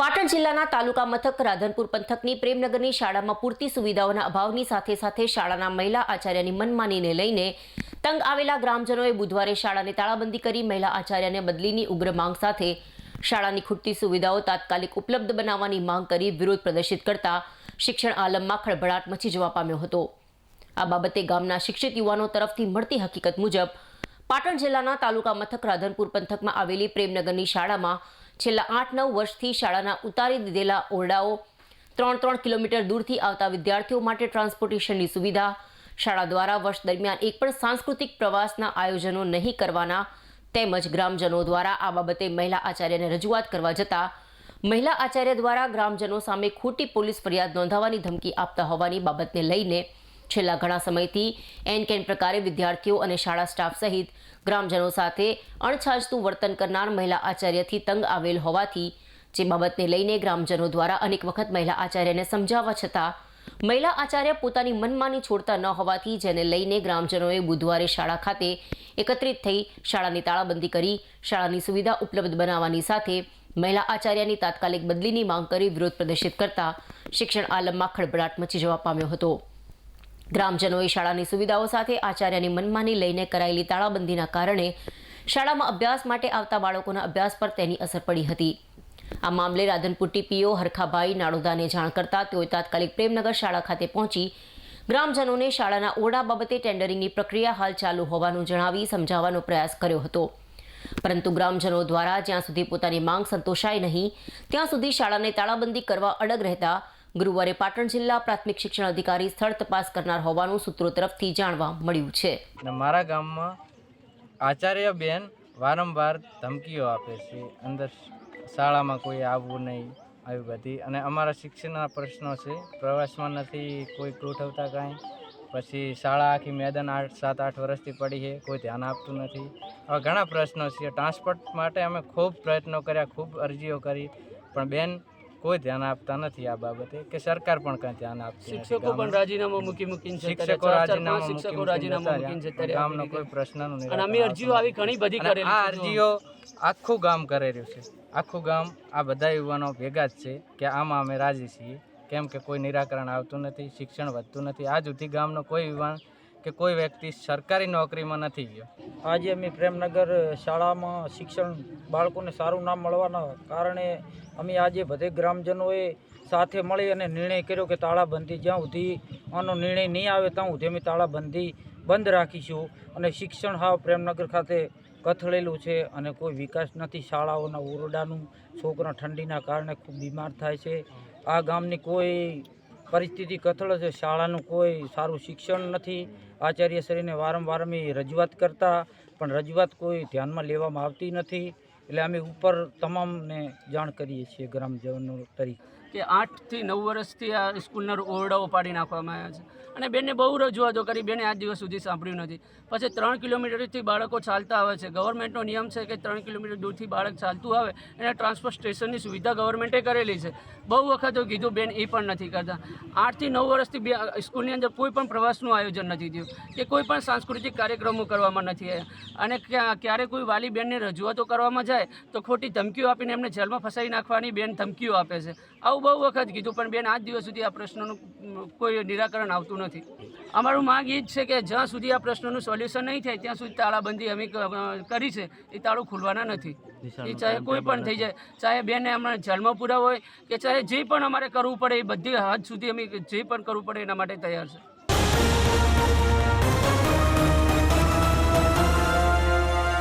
પાટણ જિલ્લાના તાલુકા મથક રાધનપુર પંથકની પ્રેમનગરની શાળામાં પૂરતી સુવિધાઓના અભાવની સાથે સાથે શાળાના મહિલા આચાર્યની મનમાનીને લઈને તંગ આવેલા ગ્રામજનોએ બુધવારે શાળાને તાળાબંધી કરી મહિલા આચાર્યને બદલીની ઉગ્ર માંગ સાથે શાળાની ખૂટતી સુવિધાઓ તાત્કાલિક ઉપલબ્ધ બનાવવાની માંગ કરી વિરોધ પ્રદર્શિત કરતા શિક્ષણ આલમમાં ખળભળાટ મચી જવા પામ્યો હતો. આ બાબતે ગામના શિક્ષિત યુવાનો તરફથી મળતી હકીકત મુજબ પાટણ જિલ્લાના તાલુકા મથક રાધનપુર પંથકમાં આવેલી પ્રેમનગરની શાળામાં છેલ્લા આઠ નવ વર્ષથી શાળાના ઉતારી દીધેલા ઓરડાઓ ત્રણ ત્રણ કિલોમીટર દૂરથી આવતા વિદ્યાર્થીઓ માટે ટ્રાન્સપોર્ટેશનની સુવિધા. શાળા દ્વારા વર્ષ દરમિયાન એક પણ સાંસ્કૃતિક પ્રવાસના આયોજનો નહીં કરવાના તેમજ ગ્રામજનો દ્વારા આ બાબતે મહિલા આચાર્યને રજૂઆત કરવા જતાં મહિલા આચાર્ય દ્વારા ગ્રામજનો સામે ખોટી પોલીસ ફરિયાદ નોંધાવવાની ધમકી આપતા હોવાની બાબતને લઈને છેલ્લા ઘણા સમયથી એન કેન પ્રકારે વિદ્યાર્થીઓ અને શાળા સ્ટાફ સહિત ગ્રામજનો સાથે અણછાજતું વર્તન કરનાર મહિલા આચાર્યથી તંગ આવેલ હોવાથી જે બાબતને લઈને ગ્રામજનો દ્વારા અનેક વખત મહિલા આચાર્યને સમજાવવા છતાં મહિલા આચાર્ય પોતાની મનમાની છોડતા ન હોવાથી જેને લઈને ગ્રામજનોએ બુધવારે શાળા ખાતે એકત્રિત થઈ શાળાની તાળાબંધી કરી શાળાની સુવિધા ઉપલબ્ધ બનાવવાની સાથે મહિલા આચાર્યની તાત્કાલિક બદલીની માંગ કરી વિરોધ પ્રદર્શિત કરતા શિક્ષણ આલમમાં ખળભળાટ મચી જવા પામ્યો હતો. ગ્રામજનોએ શાળાની સુવિધાઓ સાથે આચાર્યની મનમાની લઈને કરાયેલી તાળાબંધીના કારણે શાળામાં અભ્યાસ માટે આવતા બાળકોના અભ્યાસ પર તેની અસર પડી હતી. આ મામલે રાધનપુર ટીપીઓ હરખાભાઈ નાડોદાને જાણ કરતા તેઓએ તાત્કાલિક પ્રેમનગર શાળા ખાતે પહોંચી ગ્રામજનોને શાળાના ઓરડા બાબતે ટેન્ડરિંગની પ્રક્રિયા હાલ ચાલુ હોવાનું જણાવી સમજાવવાનો પ્રયાસ કર્યો હતો. પરંતુ ગ્રામજનો દ્વારા જ્યાં સુધી પોતાની માંગ સંતોષાય નહીં, ત્યાં સુધી શાળાને તાળાબંધી કરવા અડગ રહેતા ગુરુવારે પાટણ જિલ્લા પ્રાથમિક શિક્ષણ અધિકારી સ્થળ તપાસ કરનાર હોવાનું સૂત્રો તરફથી જાણવા મળ્યું છે. મારા ગામમાં આચાર્ય બેન વારંવાર ધમકીઓ આપે છે. અંદર શાળામાં કોઈ આવવું નહીં, આવી બધી. અને અમારા શિક્ષણના પ્રશ્નો છે. પ્રવાસમાં નથી કોઈ ગોઠવતા કાંઈ. પછી શાળા આખી મેદાન આઠ, સાત, આઠ વર્ષથી પડી છે. કોઈ ધ્યાન આપતું નથી. આવા ઘણા પ્રશ્નો છે. ટ્રાન્સપોર્ટ માટે અમે ખૂબ પ્રયત્નો કર્યા, ખૂબ અરજીઓ કરી. પણ બેન કોઈ ધ્યાન આપતા નથી આ બાબતે કે સરકાર પણ કાંઈ ધ્યાન આપતી શિક્ષકો પણ રાજીનામા મૂકી મૂકીને છે શિક્ષકો રાજીનામા શિક્ષકો રાજીનામા મૂકીને છે. ગામનો કોઈ પ્રશ્નનું અને અમે અરજીઓ આવી ઘણી બધી કરેલી આ અરજીઓ આખું ગામ કરી રહ્યું છે. આખું ગામ આ બધા યુવાનો ભેગા જ છે કે આમાં અમે રાજી છીએ. કેમ કે કોઈ નિરાકરણ આવતું નથી શિક્ષણ વધતું નથી. આજ સુધી ગામનો કોઈ યુવાન કે કોઈ વ્યક્તિ સરકારી નોકરીમાં નથી ગયો? આજે અમે પ્રેમનગર શાળામાં શિક્ષણ બાળકોને સારું નામ મળવાના કારણે અમે આજે બધે ગ્રામજનોએ સાથે મળી અને નિર્ણય કર્યો કે તાળાબંધી જ્યાં સુધી આનો નિર્ણય નહીં આવે ત્યાં સુધી અમે તાળાબંધી બંધ રાખીશું. અને શિક્ષણ હાવ પ્રેમનગર ખાતે કથળેલું છે અને કોઈ વિકાસ નથી. શાળાઓના ઓરડાનું છોકરા ઠંડીના કારણે ખૂબ બીમાર થાય છે. આ ગામની કોઈ પરિસ્થિતિ કથળ છે. શાળાનું કોઈ સારું શિક્ષણ નથી. આચાર્યશ્રીને વારંવાર અમે રજૂઆત કરતા, પણ રજૂઆત કોઈ ધ્યાનમાં લેવામાં આવતી નથી. એટલે અમે ઉપર તમામને જાણ કરીએ છીએ ગ્રામજનો તરીકે. કે આઠથી નવ વર્ષથી આ સ્કૂલના ઓરડાઓ પાડી નાખવામાં આવ્યા છે. અને બેને બહુ રજૂઆતો કરી, બેને આજ દિવસ સુધી સાંભળ્યું નથી. પછી ત્રણ કિલોમીટરથી બાળકો ચાલતા આવે છે. ગવર્મેન્ટનો નિયમ છે કે ત્રણ કિલોમીટર દૂરથી બાળક ચાલતું આવે, એને ટ્રાન્સપોર્ટ સ્ટેશનની સુવિધા ગવર્મેન્ટે કરેલી છે. બહુ વખત કીધું બેન એ પણ નથી કરતા. આઠથી નવ વર્ષથી બે સ્કૂલની અંદર કોઈ પણ પ્રવાસનું આયોજન નથી થયું, કે કોઈ પણ સાંસ્કૃતિક કાર્યક્રમો કરવામાં નથી આવ્યા. અને ક્યાં- ક્યારે કોઈ વાલી બેનને રજૂઆતો કરવામાં જાય, તો ખોટી ધમકીઓ આપીને એમને જેલમાં ફસાઈ નાખવાની બેન ધમકીઓ આપે છે. આવું બહુ વખત કીધું પણ બેન આજ દિવસ સુધી આ પ્રશ્નોનું કોઈ નિરાકરણ આવતું નથી. અમારું માંગ એ જ છે કે જ્યાં સુધી આ પ્રશ્નોનું સોલ્યુશન નહીં થાય ત્યાં સુધી તાળાબંધી અમે કરી છે એ તાળું ખુલવાના નથી. એ ચાહે કોઈ પણ થઈ જાય ચાહે બેને હમણાં જેલમાં પૂરા હોય કે ચાહે જે પણ અમારે કરવું પડે એ બધી હદ સુધી અમે જે પણ કરવું પડે એના માટે તૈયાર છે.